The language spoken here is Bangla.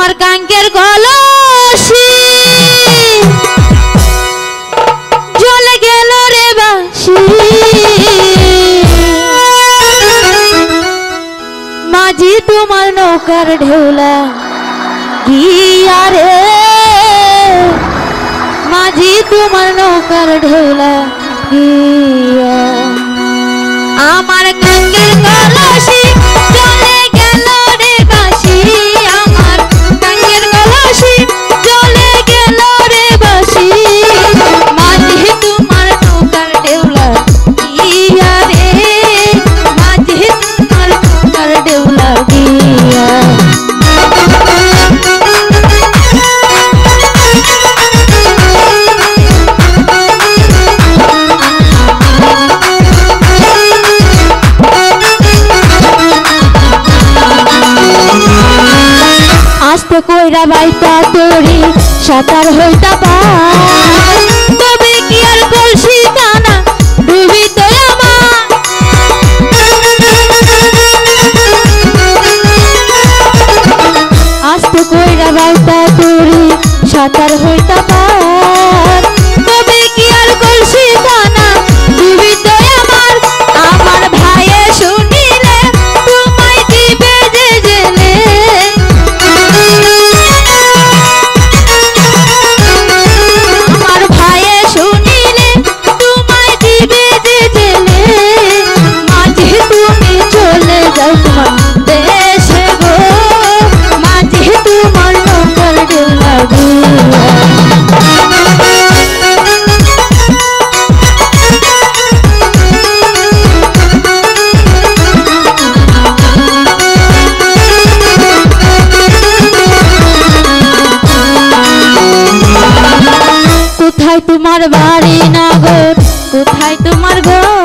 আমার জলে গেল তোমার নৌকার ঢেউলা গিয়া রে। মাঝি তোমার নৌকার ঢেউলা গিয়া। আমার কইরা বাইতা তোরি সাঁতার হইতা পায়। তবে কি আর কলসি কানা ডুবি তো আস্তে কইরা বাইতা তোরি সাঁতার হই কোথায় তোমার ঘর?